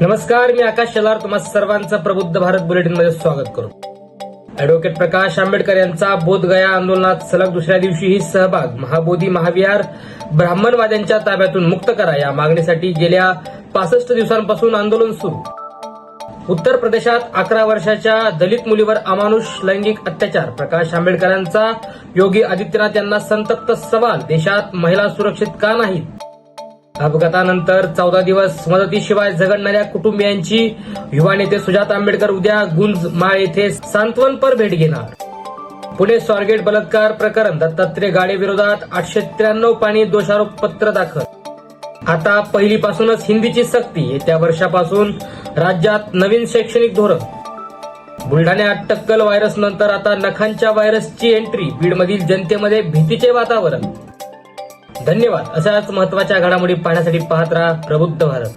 नमस्कार मी आकाश शेलार. तुम्हा सर्वांचं प्रबुद्ध भारत बुलेटिनमध्ये स्वागत करतो अॅडव्होकेट प्रकाश आंबेडकर यांचा बोधगया आंदोलनात सलग दुसऱ्या दिवशीही सहभाग. महाबोधी महाविहार ब्राह्मणवाद्यांच्या ताब्यातून मुक्त करा या मागणीसाठी गेल्या पासष्ट दिवसांपासून आंदोलन सुरू. उत्तर प्रदेशात अकरा वर्षाच्या दलित मुलीवर अमानुष लैंगिक अत्याचार. प्रकाश आंबेडकरांचा योगी आदित्यनाथ यांना संतप्त सवाल. देशात महिला सुरक्षित का नाहीत? अपघातानंतर चौदा दिवस मदतीशिवाय झगडणाऱ्या कुटुंबियांची युवा नेते सुजात आंबेडकर उद्या गुंज माळ येथे सांत्वनपर भेट घेणार. पुणे स्वारगेट बलात्कार प्रकरण दत्तात्रय गाडे विरोधात आठशे त्र्याण्णव पाणी दोषारोप पत्र दाखल. आता पहिलीपासूनच हिंदीची सक्ती येत्या वर्षापासून राज्यात नवीन शैक्षणिक धोरण. बुलढाण्यात टक्कल व्हायरस नंतर आता नखांच्या व्हायरसची एंट्री बीडमधील जनतेमध्ये भीतीचे वातावरण. धन्यवाद. अशाच महत्त्वाच्या घडामोडी पाहण्यासाठी पाहत राहा प्रबुद्ध भारत.